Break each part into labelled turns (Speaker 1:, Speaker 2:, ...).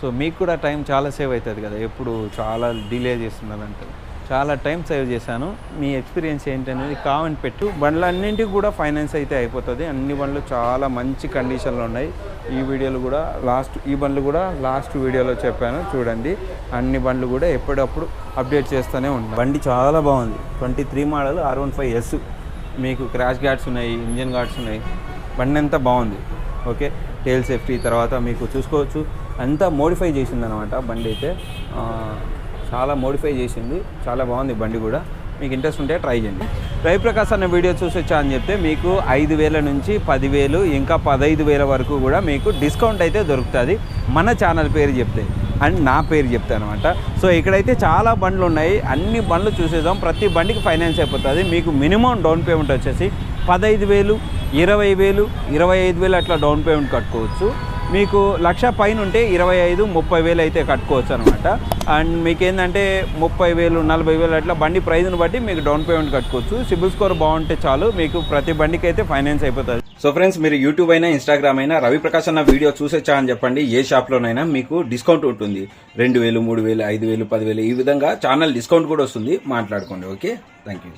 Speaker 1: So మీకు కూడా time చాలా సేవ్ అవుతుంది కదా. ఎప్పుడు చాలా డిలే చేస్తున్నారంటే. చాలా టైం సేవ్ చేశాను. మీ ఎక్స్పీరియన్స్ ఏంటనేది కామెంట్ పెట్టు. బండ్లన్నింటికి కూడా ఫైనాన్స్ అయితే అయిపోతుంది. అన్ని బండ్లు చాలా మంచి కండిషన్లో ఉన్నాయి. ఈ వీడియోలు కూడా లాస్ట్ ఈ బండ్లు కూడా లాస్ట్ వీడియోలో చెప్పాను. చూడండి. అన్ని బండ్లు కూడా ఎప్పుడప్పుడు అప్డేట్ చేస్తూనే ఉంటాను బండి చాలా బాగుంది. Twenty three model R one five S. మీకు క్రాష్ గార్డ్స్ ఉన్నాయి ఇంజన్ గార్డ్స్ ఉన్నాయి. బండి అంతా బాగుంది. ఓకే. టేల్ సేఫ్టీ తర్వాత మీకు చూసుకోవచ్చు. అంతా మోడిఫై చేసింది అనమాట బండి అయితే. చాలా మోడిఫై చేసింది. చాలా బాగుంది బండి కూడా. మీకు ఇంట్రెస్ట్ ఉంటే ట్రై చేయండి. రవి ప్రకాశ్ అన్న వీడియో చూసొచ్చా అని చెప్తే మీకు ఐదు వేల నుంచి పదివేలు ఇంకా పదహైదు వేల వరకు కూడా మీకు డిస్కౌంట్ అయితే దొరుకుతుంది. మన ఛానల్ పేరు చెప్తే అండ్ నా పేరు చెప్తాను అనమాట సో ఇక్కడైతే చాలా బండ్లు ఉన్నాయి. అన్ని బండ్లు చూసేద్దాం. ప్రతి బండికి ఫైనాన్స్ అయిపోతుంది. మీకు మినిమం డౌన్ పేమెంట్ వచ్చేసి పదహైదు వేలు ఇరవై వేలు ఇరవై ఐదు వేలు అట్లా డౌన్ పేమెంట్ కట్టుకోవచ్చు. మీకు లక్ష పైన ఉంటే ఇరవై ఐదు ముప్పై వేలు అయితే కట్టుకోవచ్చు అనమాట అండ్ మీకు ఏంటంటే ముప్పై వేలు నలభై వేలు అట్లా బండి ప్రైజ్ను బట్టి మీకు డౌన్ పేమెంట్ కట్టుకోవచ్చు. సిబిల్ స్కోర్ బాగుంటే చాలు మీకు ప్రతి బండికి అయితే ఫైనాన్స్ అయిపోతుంది. సో ఫ్రెండ్స్ మీరు యూట్యూబ్ అయినా ఇన్స్టాగ్రామ్ అయినా రవి ప్రకాశ్ అన్న వీడియో చూసేచ్చా అని చెప్పండి. ఏ షాప్లోనైనా మీకు డిస్కౌంట్ ఉంటుంది. రెండు వేలు మూడు వేలు ఐదు వేలు పదివేలు ఈ విధంగా ఛానల్ డిస్కౌంట్ కూడా వస్తుంది. మాట్లాడుకోండి okay? Thank you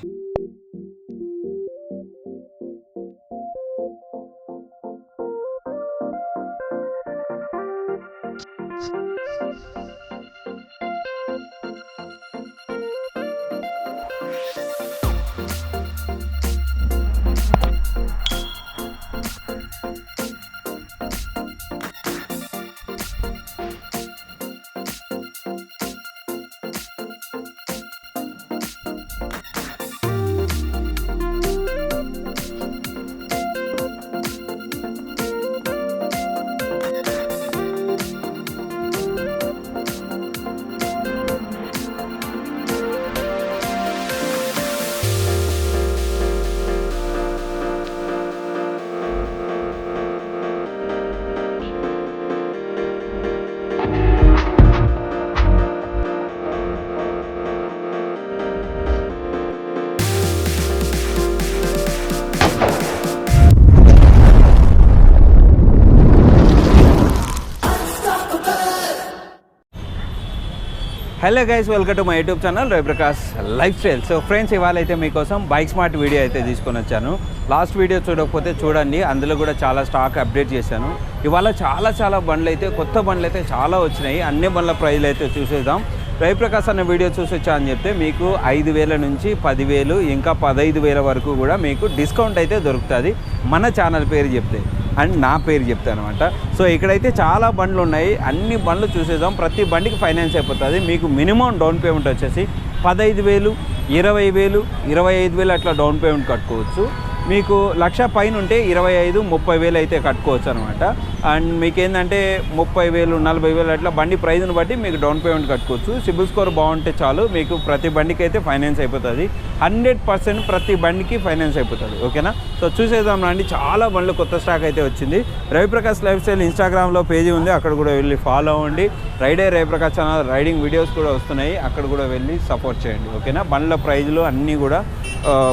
Speaker 1: hello guys welcome to my YouTube channel Raviprakash life style. So friends ఇవాళ అయితే మీకోసం బైక్ స్మార్ట్ వీడియో అయితే తీసుకొని వచ్చాను. లాస్ట్ వీడియో చూడకపోతే చూడండి అందులో కూడా చాలా స్టాక్ అప్డేట్ చేశాను. ఇవాళ చాలా చాలా బండ్లు అయితే కొత్త బండ్లు అయితే చాలా వచ్చినాయి. అన్ని బండ్ల ప్రైజ్లు అయితే చూసేద్దాం రవిప్రకాష్ అన్న వీడియో చూసొచ్చా అని చెప్తే మీకు ఐదు వేల నుంచి పదివేలు ఇంకా పదహైదు వేల వరకు కూడా మీకు డిస్కౌంట్ అయితే దొరుకుతుంది. మన ఛానల్ పేరు చెప్తే. అండ్ నా పేరు చెప్తాను అనమాట సో ఇక్కడైతే చాలా బండ్లు ఉన్నాయి అన్ని బండ్లు చూసేద్దాం. ప్రతి బండికి ఫైనాన్స్ అయిపోతుంది. మీకు మినిమం డౌన్ పేమెంట్ వచ్చేసి పదహైదు వేలు ఇరవై వేలు ఇరవై ఐదు వేలు అట్లా డౌన్ పేమెంట్ కట్టుకోవచ్చు. మీకు లక్ష పైన ఉంటే ఇరవై ఐదు ముప్పై వేలు అయితే కట్టుకోవచ్చు అనమాట. అండ్ మీకు ఏంటంటే ముప్పై వేలు నలభై వేలు అట్లా బండి ప్రైజ్ని బట్టి మీకు డౌన్ పేమెంట్ కట్టుకోవచ్చు. సిబిల్ స్కోర్ బాగుంటే చాలు మీకు ప్రతి బండికి అయితే ఫైనాన్స్ అయిపోతుంది. హండ్రెడ్ పర్సెంట్ ప్రతి బండికి ఫైనాన్స్ అయిపోతుంది ఓకేనా? సో చూసేద్దాం రండి చాలా బండ్లు కొత్త స్టాక్ అయితే వచ్చింది. రవిప్రకాష్ లైఫ్ స్టైల్ ఇన్స్టాగ్రామ్లో పేజీ ఉంది అక్కడ కూడా వెళ్ళి ఫాలో అవ్వండి. Ride Raviprakash channel riding videos కూడా వస్తున్నాయి అక్కడ కూడా వెళ్ళి సపోర్ట్ చేయండి ఓకేనా? బండ్ల ప్రైజ్లు అన్నీ కూడా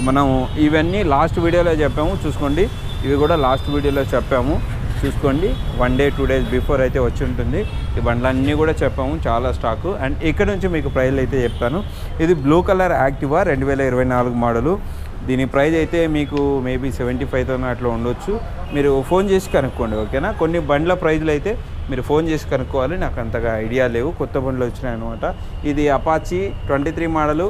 Speaker 1: మనం ఇవన్నీ లాస్ట్ వీడియోలో చెప్పాము చూసుకోండి. ఇవి కూడా లాస్ట్ వీడియోలో చెప్పాము. చూసుకోండి. One day two days before అయితే వచ్చి ఉంటుంది. ఈ బండ్లన్నీ కూడా చెప్పాము చాలా స్టాకు అండ్ ఇక్కడ నుంచి మీకు ప్రైజ్లు అయితే చెప్తాను. ఇది బ్లూ కలర్ యాక్టివా రెండు వేల ఇరవై నాలుగు మోడలు దీని ప్రైజ్ అయితే మీకు మేబీ సెవెంటీ ఫైవ్ థౌసండ్ అట్లా ఉండొచ్చు. మీరు ఫోన్ చేసి కనుక్కోండి ఓకేనా కొన్ని బండ్ల ప్రైజ్లు అయితే మీరు ఫోన్ చేసి కనుక్కోవాలి. నాకు అంతగా ఐడియా లేవు. కొత్త బండ్లు వచ్చినాయి అనమాట ఇది అపాచీ ట్వంటీ త్రీ మోడలు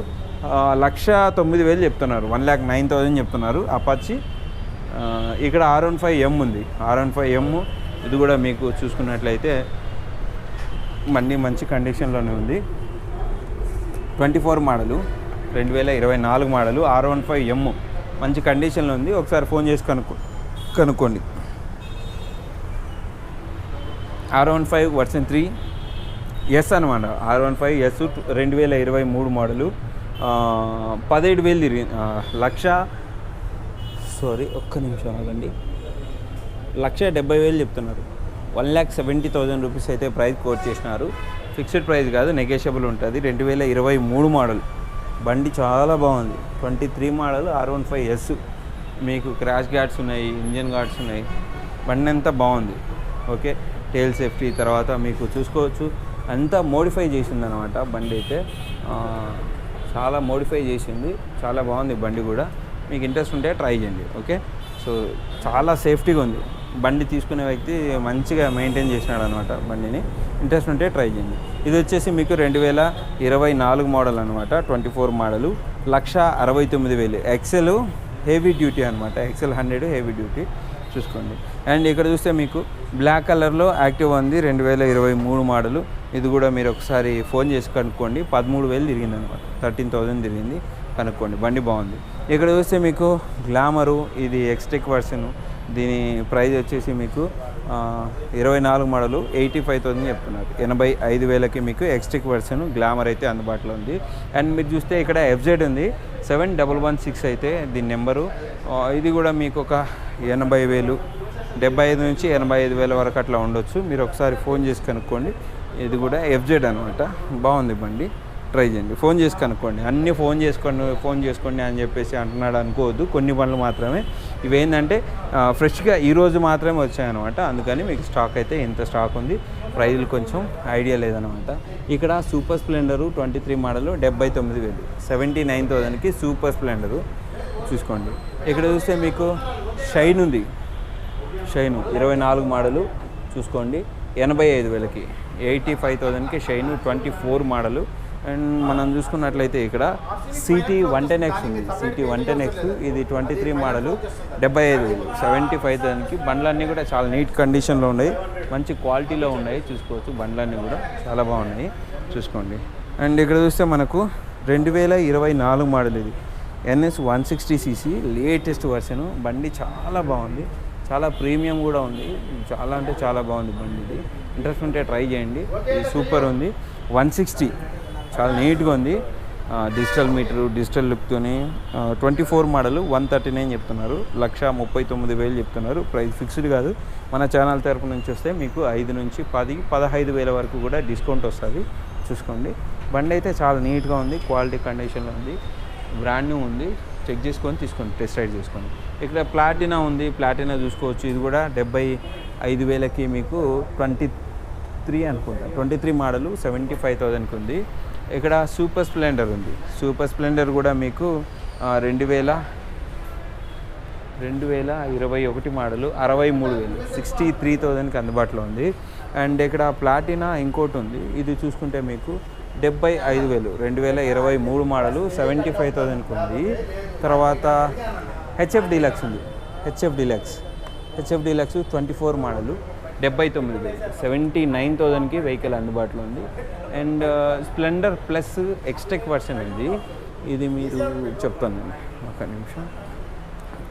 Speaker 1: లక్ష తొమ్మిది వేలు చెప్తున్నారు. వన్ ల్యాక్ నైన్ థౌజండ్ చెప్తున్నారు అపాచీ ఇక్కడ ఆర్ వన్ ఫైవ్ ఎమ్ ఉంది. ఆర్ వన్ ఫైవ్ ఎమ్ ఇది కూడా మీకు చూసుకున్నట్లయితే బండి మంచి కండిషన్లోనే ఉంది. ట్వంటీ ఫోర్ మోడలు రెండు వేల ఇరవై నాలుగు model R one five M మంచి కండిషన్లో ఉంది. ఒకసారి ఫోన్ చేసి కనుక్కో కనుక్కోండి. R one five version three S అనమాట ఆర్ వన్ ఫైవ్ ఎస్ రెండు వేల ఇరవై మూడు మోడలు పదిహేడు వేలు తిరిగి లక్ష సారీ ఒక్క నిమిషం ఆగండి. లక్ష డెబ్బై వేలు చెప్తున్నారు. One lakh seventy thousand rupees అయితే ప్రైస్ కోట్ చేసినారు. ఫిక్స్డ్ ప్రైస్ కాదు నెగోషియబుల్ ఉంటుంది. రెండు వేల ఇరవై మూడు మోడల్. బండి చాలా బాగుంది. Twenty three model R one five S మీకు క్రాష్ గార్డ్స్ ఉన్నాయి ఇంజన్ గార్డ్స్ ఉన్నాయి. బండి అంతా బాగుంది. ఓకే? టేల్ సేఫ్టీ తర్వాత మీకు చూసుకోవచ్చు. అంతా మోడిఫై చేసింది అనమాట బండి అయితే. చాలా మోడిఫై చేసింది. చాలా బాగుంది బండి కూడా. మీకు ఇంట్రెస్ట్ ఉంటే ట్రై చేయండి ఓకే? సో చాలా సేఫ్టీగా ఉంది. బండి తీసుకునే వ్యక్తి మంచిగా మెయింటైన్ చేసినాడు అనమాట బండిని. ఇంట్రెస్ట్ ఉంటే ట్రై చేయండి. ఇది వచ్చేసి మీకు రెండు వేల ఇరవై నాలుగు మోడల్ అనమాట ట్వంటీ ఫోర్ మోడలు. లక్ష అరవై తొమ్మిది వేలు. ఎక్సెల్ హెవీ డ్యూటీ అనమాట. Excel hundred heavy duty. చూసుకోండి. అండ్ ఇక్కడ చూస్తే మీకు బ్లాక్ కలర్లో యాక్టివ్ ఉంది రెండు వేల ఇరవై మూడు మోడలు. ఇది కూడా మీరు ఒకసారి ఫోన్ చేసి కనుక్కోండి. పదమూడు వేలు తిరిగింది అనమాట థర్టీన్ థౌజండ్ తిరిగింది. కనుక్కోండి. బండి బాగుంది. ఇక్కడ చూస్తే మీకు గ్లామరు ఇది ఎక్స్టెక్ వర్షన్ దీని ప్రైజ్ వచ్చేసి మీకు ఇరవై నాలుగు మోడలు ఎయిటీ ఫైవ్ థౌసండ్ చెప్తున్నారు. ఎనభై ఐదు వేలకి మీకు ఎక్స్టెక్ వర్షన్ గ్లామర్ అయితే అందుబాటులో ఉంది. అండ్ మీరు చూస్తే ఇక్కడ ఎఫ్జెడ్ ఉంది. సెవెన్ డబల్ వన్ సిక్స్ అయితే దీని నెంబరు. ఇది కూడా మీకు ఒక ఎనభై వేలు డెబ్బై ఐదు నుంచి ఎనభై ఐదు వేల వరకు అట్లా ఉండొచ్చు. మీరు ఒకసారి ఫోన్ చేసి కనుక్కోండి. ఇది కూడా ఎఫ్జెడ్ అనమాట బాగుంది బండి. ట్రై చేయండి. ఫోన్ చేసి కనుక్కోండి. అన్నీ ఫోన్ చేసుకోండి ఫోన్ చేసుకోండి అని చెప్పేసి అంటున్నాడు అనుకోవద్దు. కొన్ని పనులు మాత్రమే. ఇవేంటంటే ఫ్రెష్గా ఈరోజు మాత్రమే వచ్చాయన్నమాట. అందుకని మీకు స్టాక్ అయితే ఇంత స్టాక్ ఉంది. ప్రైజులు కొంచెం ఐడియా లేదనమాట ఇక్కడ super Splendor twenty three model డెబ్బై తొమ్మిది వేలు. సెవెంటీ నైన్ థౌజండ్కి సూపర్ స్ప్లెండరు. చూసుకోండి. ఇక్కడ చూస్తే మీకు షైన్ ఉంది. షైన్ ఇరవై నాలుగు మోడలు. చూసుకోండి. ఎనభై ఐదు వేలకి. ఎయిటీ ఫైవ్ థౌజండ్కి Shine twenty four model. And మనం చూసుకున్నట్లయితే ఇక్కడ సిటీ వన్ టెన్ ఎక్స్ ఉంది. సిటీ వన్ టెన్ ఎక్స్ ఇది ట్వంటీ త్రీ మోడలు డెబ్బై ఐదు వేలు. సెవెంటీ ఫైవ్ దానికి బండ్లన్నీ కూడా చాలా నీట్ కండిషన్లో ఉన్నాయి. మంచి క్వాలిటీలో ఉన్నాయి. చూసుకోవచ్చు. బండ్లన్నీ కూడా చాలా బాగున్నాయి. చూసుకోండి. అండ్ ఇక్కడ చూస్తే మనకు రెండు వేల ఇరవై నాలుగు మోడల్ ఇది. NS one sixty CC latest version. బండి చాలా బాగుంది. చాలా ప్రీమియం కూడా ఉంది. చాలా అంటే చాలా బాగుంది బండి ఇది. ఇంట్రెస్ట్ ఉంటే ట్రై చేయండి. ఇది సూపర్ ఉంది. వన్ సిక్స్టీ చాలా నీట్గా ఉంది. Digital meter digital లుక్తోని twenty four model one thirty nine చెప్తున్నారు. లక్ష ముప్పై తొమ్మిది వేలు చెప్తున్నారు. ప్రైస్ ఫిక్స్డ్ కాదు. మన ఛానల్ తరపు నుంచి వస్తే మీకు ఐదు నుంచి పది పదహైదు వేల వరకు కూడా డిస్కౌంట్ వస్తుంది. చూసుకోండి. బండి అయితే చాలా నీట్గా ఉంది. క్వాలిటీ కండిషన్లో ఉంది. బ్రాండ్ న్యూ ఉంది. చెక్ చేసుకొని తీసుకోండి. టెస్ట్ రైడ్ చేసుకోండి. ఇక్కడ ప్లాటినా ఉంది. ప్లాటినా చూసుకోవచ్చు. ఇది కూడా డెబ్బై ఐదు వేలకి మీకు ట్వంటీ త్రీ అనుకుంటా. Twenty three model seventy five థౌజండ్కి ఉంది. ఇక్కడ సూపర్ స్ప్లెండర్ ఉంది. సూపర్ స్ప్లెండర్ కూడా మీకు రెండు వేల రెండు వేల ఇరవై ఒకటి మోడలు అరవై మూడు వేలు సిక్స్టీ త్రీ థౌజండ్కి అందుబాటులో ఉంది. అండ్ ఇక్కడ ప్లాటినా ఇంకోటి ఉంది. ఇది చూసుకుంటే మీకు డెబ్బై ఐదు వేలు రెండు వేల ఇరవై మూడు మోడలు సెవెంటీ ఫైవ్ థౌజండ్కి ఉంది. తర్వాత హెచ్ఎఫ్ డీలక్స్ ఉంది. HF Deluxe. HF Deluxe twenty four model. డెబ్బై తొమ్మిది వేలు సెవెంటీ నైన్ థౌజండ్కి వెహికల్ అందుబాటులో ఉంది. And Splendor plus XTEC version ఉంది. ఇది మీరు చెప్తాను. ఒక నిమిషం.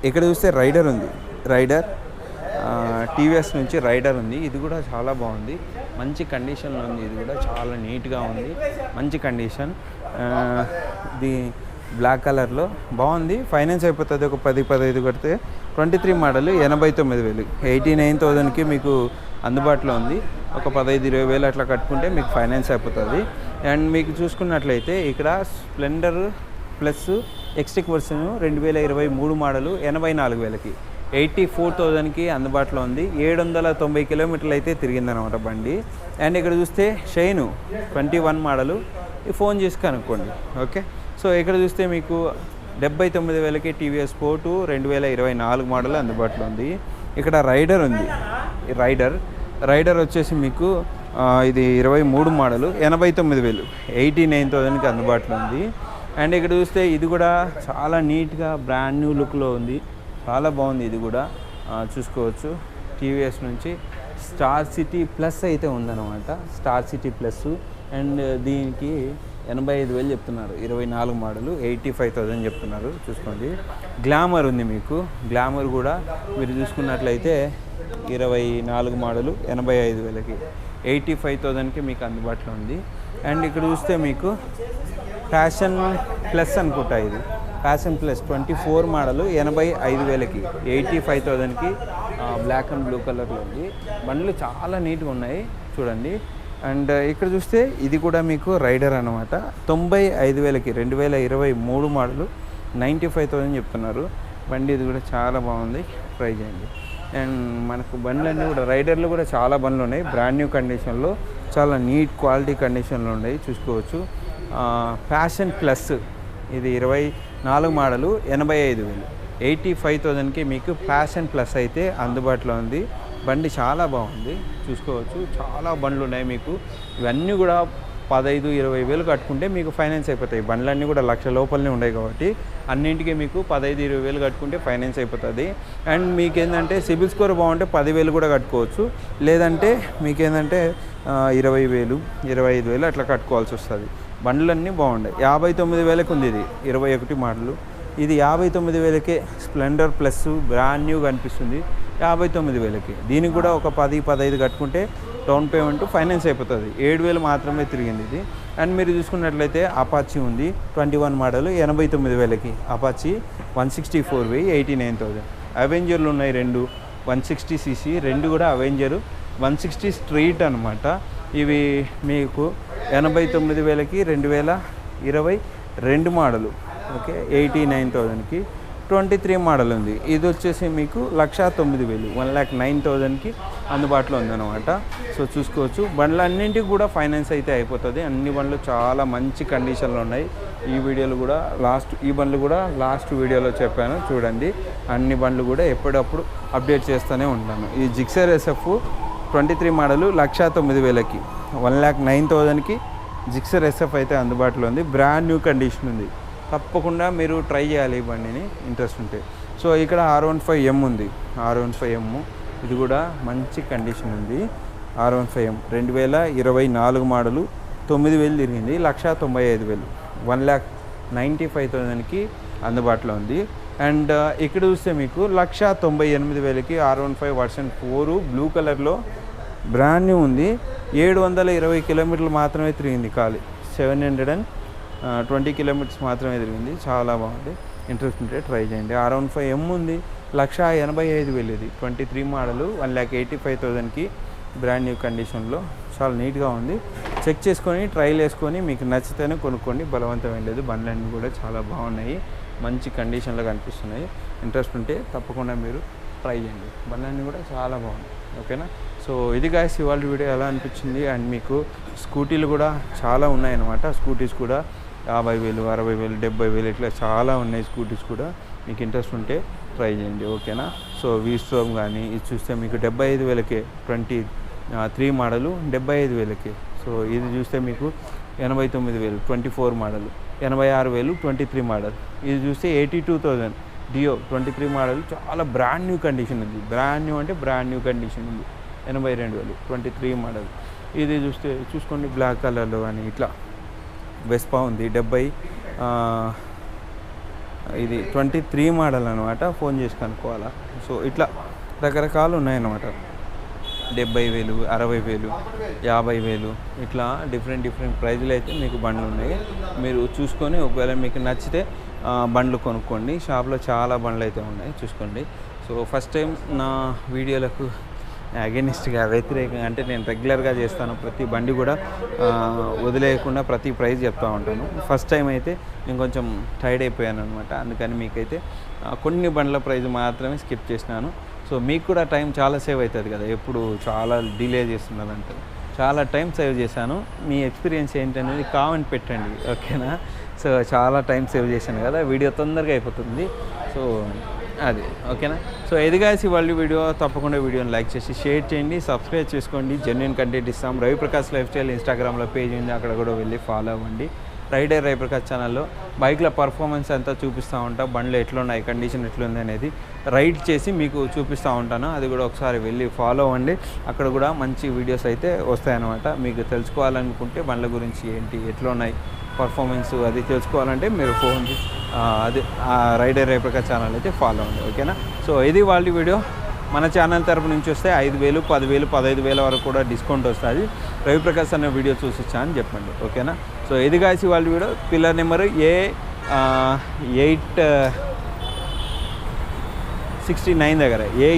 Speaker 1: ఇక్కడ చూస్తే రైడర్ ఉంది. రైడర్ టీవీఎస్ నుంచి రైడర్ ఉంది. ఇది కూడా చాలా బాగుంది. మంచి కండిషన్లో ఉంది. ఇది కూడా చాలా నీట్గా ఉంది. మంచి కండిషన్. ది ఇది బ్లాక్ కలర్లో బాగుంది. ఫైనాన్స్ అయిపోతుంది. ఒక పది పదహైదు కడితే ట్వంటీ త్రీ మోడల్ ఎనభై తొమ్మిది వేలు. ఎయిటీ నైన్ థౌజండ్కి మీకు అందుబాటులో ఉంది. ఒక పదహైదు ఇరవై వేలు అట్లా కట్టుకుంటే మీకు ఫైనాన్స్ అయిపోతుంది. అండ్ మీకు చూసుకున్నట్లయితే ఇక్కడ స్ప్లెండర్ ప్లస్ ఎక్స్టిక్ వర్షన్ రెండు వేల ఇరవై మూడు మోడలు ఎనభై నాలుగు వేలకి. ఎయిటీ ఫోర్ థౌజండ్కి అందుబాటులో ఉంది. ఏడు వందల తొంభై కిలోమీటర్లు అయితే తిరిగిందనమాట బండి. అండ్ ఇక్కడ చూస్తే షైను ట్వంటీ వన్ మోడలు ఈ ఫోన్ చేసి కనుక్కోండి. ఓకే సో ఇక్కడ చూస్తే మీకు డెబ్బై తొమ్మిది వేలకి టీవీఎస్ స్పోర్టు రెండు వేల ఇరవై నాలుగు మోడల్ అందుబాటులో ఉంది. ఇక్కడ రైడర్ ఉంది. రైడర్ రైడర్ వచ్చేసి మీకు ఇది ఇరవై మూడు మోడలు ఎనభై తొమ్మిది వేలు ఎయిటీ నైన్ థౌజండ్కి అందుబాటులో ఉంది. అండ్ ఇక్కడ చూస్తే ఇది కూడా చాలా నీట్గా బ్రాండ్ న్యూ లుక్లో ఉంది. చాలా బాగుంది ఇది కూడా. చూసుకోవచ్చు. టీవీఎస్ నుంచి స్టార్ సిటీ ప్లస్ అయితే ఉందన్నమాట. Star city plus. అండ్ దీనికి ఎనభై ఐదు వేలు చెప్తున్నారు. ఇరవై నాలుగు మోడలు ఎయిటీ ఫైవ్ థౌజండ్ చెప్తున్నారు. చూసుకోండి. గ్లామర్ ఉంది మీకు. గ్లామర్ కూడా మీరు చూసుకున్నట్లయితే ఇరవై నాలుగు మోడలు ఎనభై ఐదు వేలకి ఎయిటీ ఫైవ్ థౌజండ్కి మీకు అందుబాటులో ఉంది. అండ్ ఇక్కడ చూస్తే మీకు ఫ్యాషన్ ప్లస్ అనుకుంటా ఇది. Passion plus twenty four model ఎనభై ఐదు వేలకి ఎయిటీ ఫైవ్ థౌజండ్కి బ్లాక్ అండ్ బ్లూ కలర్లో ఉంది. బండ్లు చాలా నీట్గా ఉన్నాయి. చూడండి. అండ్ ఇక్కడ చూస్తే ఇది కూడా మీకు రైడర్ అనమాట తొంభై ఐదు వేలకి రెండు వేల ఇరవై మూడు మోడలు నైంటీ ఫైవ్ థౌజండ్ చెప్తున్నారు. బండి ఇది కూడా చాలా బాగుంది. ట్రై చేయండి. అండ్ మనకు బండ్లన్నీ కూడా రైడర్లు కూడా చాలా బండ్లు ఉన్నాయి. బ్రాండ్ న్యూ కండిషన్లో చాలా నీట్ క్వాలిటీ కండిషన్లో ఉన్నాయి. చూసుకోవచ్చు. ఫ్యాషన్ ప్లస్ ఇది ఇరవై నాలుగు మోడలు ఎనభై ఐదు వేలు. ఎయిటీ ఫైవ్ థౌజండ్కి మీకు ఫ్యాషన్ ప్లస్ అయితే అందుబాటులో ఉంది. బండి చాలా బాగుంది. చూసుకోవచ్చు. చాలా బండ్లు ఉన్నాయి మీకు. ఇవన్నీ కూడా పదహైదు ఇరవై వేలు కట్టుకుంటే మీకు ఫైనాన్స్ అయిపోతాయి. బండ్లన్నీ కూడా లక్ష లోపలనే ఉన్నాయి కాబట్టి అన్నింటికీ మీకు పదహైదు ఇరవై వేలు కట్టుకుంటే ఫైనాన్స్ అయిపోతుంది. అండ్ మీకు ఏంటంటే సిబిల్ స్కోర్ బాగుంటే పదివేలు కూడా కట్టుకోవచ్చు. లేదంటే మీకు ఏంటంటే ఇరవై వేలు ఇరవై ఐదు వేలు అట్లా కట్టుకోవాల్సి వస్తుంది. బండ్లన్నీ బాగుండే. యాభై తొమ్మిది వేలకు ఉంది ఇది. ఇరవై ఒకటి మోడలు. ఇది యాభై తొమ్మిది వేలకే స్ప్లెండర్ ప్లస్ బ్రాండ్ న్యూ కనిపిస్తుంది. యాభై తొమ్మిది వేలకి. దీనికి కూడా ఒక పది పదహైదు కట్టుకుంటే డౌన్ పేమెంట్ ఫైనాన్స్ అయిపోతుంది. ఏడు వేలు మాత్రమే తిరిగింది ఇది. అండ్ మీరు చూసుకున్నట్లయితే అపాచీ ఉంది ట్వంటీ వన్ మోడల్ ఎనభై తొమ్మిది వేలకి. అపాచీ వన్ సిక్స్టీ ఫోర్ వెయ్యి ఎయిటీ నైన్ థౌజండ్. అవెంజర్లు ఉన్నాయి రెండు వన్ సిక్స్టీ సీసీ రెండు కూడా అవెంజరు వన్ సిక్స్టీ స్ట్రీట్ అనమాట ఇవి మీకు ఎనభై తొమ్మిది వేలకి రెండు వేల ఇరవై రెండు మోడలు ఓకే ఎయిటీ నైన్ థౌజండ్కి. ట్వంటీ త్రీ మోడల్ ఉంది. ఇది వచ్చేసి మీకు లక్ష తొమ్మిది వేలు. వన్ ల్యాక్ నైన్ థౌజండ్కి అందుబాటులో ఉందన్నమాట. సో చూసుకోవచ్చు. బండ్లు అన్నింటికి కూడా ఫైనాన్స్ అయితే అయిపోతుంది. అన్ని బండ్లు చాలా మంచి కండిషన్లో ఉన్నాయి. ఈ వీడియోలు కూడా లాస్ట్ ఈ బండ్లు కూడా లాస్ట్ వీడియోలో చెప్పాను. చూడండి. అన్ని బండ్లు కూడా ఎప్పుడప్పుడు అప్డేట్ చేస్తూనే ఉంటాను. ఈ Gixxer SF twenty three model lakh తొమ్మిది వేలకి వన్ ల్యాక్ నైన్ థౌజండ్కి జిక్సర్ ఎస్ఎఫ్ అయితే అందుబాటులో ఉంది. బ్రాండ్ న్యూ కండిషన్ ఉంది. తప్పకుండా మీరు ట్రై చేయాలి ఈ బండిని. ఇంట్రెస్ట్ ఉంటే. సో ఇక్కడ ఆర్ వన్ ఫైవ్ ఎం ఉంది. ఆర్ వన్ ఫైవ్ ఎమ్ ఇది కూడా మంచి కండిషన్ ఉంది. ఆర్ వన్ ఫైవ్ ఎం రెండు వేల ఇరవై నాలుగు మోడలు తొమ్మిది వేలు తిరిగింది. లక్ష తొంభై ఐదు వేలు. వన్ ల్యాక్ నైంటీ ఫైవ్ థౌజండ్కి అందుబాటులో ఉంది. అండ్ uh, ఇక్కడ చూస్తే మీకు లక్ష తొంభై ఎనిమిది వేలకి R one five version four blue కలర్లో బ్రాండ్ న్యూ ఉంది. ఏడు వందల ఇరవై కిలోమీటర్లు మాత్రమే తిరిగింది ఖాళీ. Seven hundred and twenty kilometres మాత్రమే తిరిగింది. చాలా బాగుంది. ఇంట్రెస్ట్ ఉంటే ట్రై చేయండి. ఆర్ వన్ ఫైవ్ ఎమ్ ఉంది. లక్ష ఎనభై ఐదు వెళ్ళేది twenty three model one lakh eighty five థౌజండ్కి బ్రాండ్ న్యూ కండిషన్లో చాలా నీట్గా ఉంది. చెక్ చేసుకొని ట్రైల్ వేసుకొని మీకు నచ్చితేనే కొనుక్కోండి. బలవంతం లేదు. బండ్లన్నీ కూడా చాలా బాగున్నాయి. మంచి కండిషన్లో కనిపిస్తున్నాయి. ఇంట్రెస్ట్ ఉంటే తప్పకుండా మీరు ట్రై చేయండి. బండ్లన్నీ కూడా చాలా బాగున్నాయి. ఓకేనా? సో ఇది గాయస్ ఇవాళ వీడియో ఎలా అనిపించింది? అండ్ మీకు స్కూటీలు కూడా చాలా ఉన్నాయన్నమాట. స్కూటీస్ కూడా యాభై వేలు అరవై వేలు డెబ్బై వేలు ఇట్లా చాలా ఉన్నాయి స్కూటీస్ కూడా. మీకు ఇంట్రెస్ట్ ఉంటే ట్రై చేయండి ఓకేనా? సో వీస్ట్రోమ్ కానీ ఇది చూస్తే మీకు డెబ్బై ఐదు వేలకే ట్వంటీ త్రీ మోడలు డెబ్బై ఐదు వేలకే. సో ఇది చూస్తే మీకు ఎనభై తొమ్మిది వేలు ట్వంటీ ఫోర్ మోడల్ ఎనభై ఆరు వేలు ట్వంటీ త్రీ మోడల్. ఇది చూస్తే eighty two thousand Dio twenty three model. చాలా బ్రాండ్ న్యూ కండిషన్ ఉంది బ్రాండ్ న్యూ అంటే బ్రాండ్ న్యూ కండిషన్ ఉంది. ఎనభై రెండు వేలు ట్వంటీ త్రీ మోడల్. ఇది చూస్తే చూసుకోండి బ్లాక్ కలర్లో కానీ ఇట్లా. వెస్పా ఉంది. డెబ్బై ఇది ట్వంటీ త్రీ మోడల్ అనమాట ఫోన్ చేసి కనుక్కోవాలా. సో ఇట్లా రకరకాలు ఉన్నాయన్నమాట. డెబ్బై వేలు అరవై వేలు యాభై వేలు ఇట్లా డిఫరెంట్ డిఫరెంట్ ప్రైజ్లు అయితే మీకు బండ్లు ఉన్నాయి. మీరు చూసుకొని ఒకవేళ మీకు నచ్చితే బండ్లు కొనుక్కోండి. షాప్లో చాలా బండ్లు అయితే ఉన్నాయి. చూసుకోండి. సో ఫస్ట్ టైం నా వీడియోలకు అగెనిస్ట్గా వ్యతిరేకంగా అంటే నేను రెగ్యులర్గా చేస్తాను. ప్రతి బండి కూడా వదిలేయకుండా ప్రతి ప్రైజ్ చెప్తూ ఉంటాను. ఫస్ట్ టైం అయితే నేను కొంచెం టైర్డ్ అయిపోయాను అనమాట అందుకని మీకైతే కొన్ని బండ్ల ప్రైజ్ మాత్రమే స్కిప్ చేసినాను. సో మీకు కూడా టైం చాలా సేవ్ అవుతుంది కదా. ఎప్పుడు చాలా డిలే చేస్తున్నారంటే చాలా టైం సేవ్ చేశాను. మీ ఎక్స్పీరియన్స్ ఏంటనేది కామెంట్ పెట్టండి. ఓకేనా? సో చాలా టైం సేవ్ చేశాను కదా. వీడియో తొందరగా అయిపోతుంది. సో అది ఓకేనా? సో ఎదిగాసి వాళ్ళు వీడియో తప్పకుండా వీడియోని లైక్ చేసి షేర్ చేయండి సబ్స్క్రైబ్ చేసుకోండి. జెన్యున్ కంటెంట్ ఇస్తాం. రవిప్రకాష్ లైఫ్ స్టైల్ ఇన్స్టాగ్రామ్లో పేజ్ ఉంది. అక్కడ కూడా వెళ్ళి ఫాలో అవ్వండి. రైడర్ రవిప్రకాష్ ఛానల్లో బైక్ల పర్ఫార్మెన్స్ అంతా చూపిస్తూ ఉంటా బండ్లు ఎట్లున్నాయి కండిషన్ ఎట్లుంది అనేది రైడ్ చేసి మీకు చూపిస్తూ ఉంటాను. అది కూడా ఒకసారి వెళ్ళి ఫాలో అవ్వండి. అక్కడ కూడా మంచి వీడియోస్ అయితే వస్తాయన్నమాట. మీకు తెలుసుకోవాలనుకుంటే బండ్ల గురించి ఏంటి ఎట్లున్నాయి పర్ఫార్మెన్స్ అది తెలుసుకోవాలంటే మీరు ఫోన్ చేసి, అది రైడర్ రేపక ఛానల్ అయితే ఫాలో అవ్వండి. ఓకేనా సో ఇది వాళ్ళ వీడియో మన ఛానల్ తరపు నుంచి వస్తే ఐదు వేలు పదివేలు పదహైదు వేల వరకు కూడా డిస్కౌంట్ వస్తుంది. రవిప్రకాష్ అనే వీడియో చూసిచ్చా అని చెప్పండి ఓకేనా? సో ఇది కాసి వాళ్ళ video. Pillar number A eight sixty nine దగ్గర. ఏ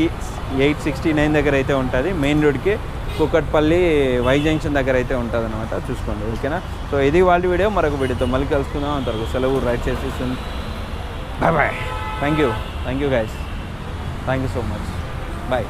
Speaker 1: ఎయిట్ సిక్స్టీ నైన్ దగ్గర అయితే ఉంటుంది. మెయిన్ రోడ్కి కుక్కట్పల్లి వై జంక్షన్ దగ్గర అయితే ఉంటుంది అనమాట చూసుకోండి ఓకేనా? సో ఇది వాళ్ళ వీడియో. మరొక వీడియోతో మళ్ళీ కలుసుకుందాం. అంతవరకు సెలవు రైట్ చేసేస్తుంది bye bye thank you thank you guys thank you so much
Speaker 2: bye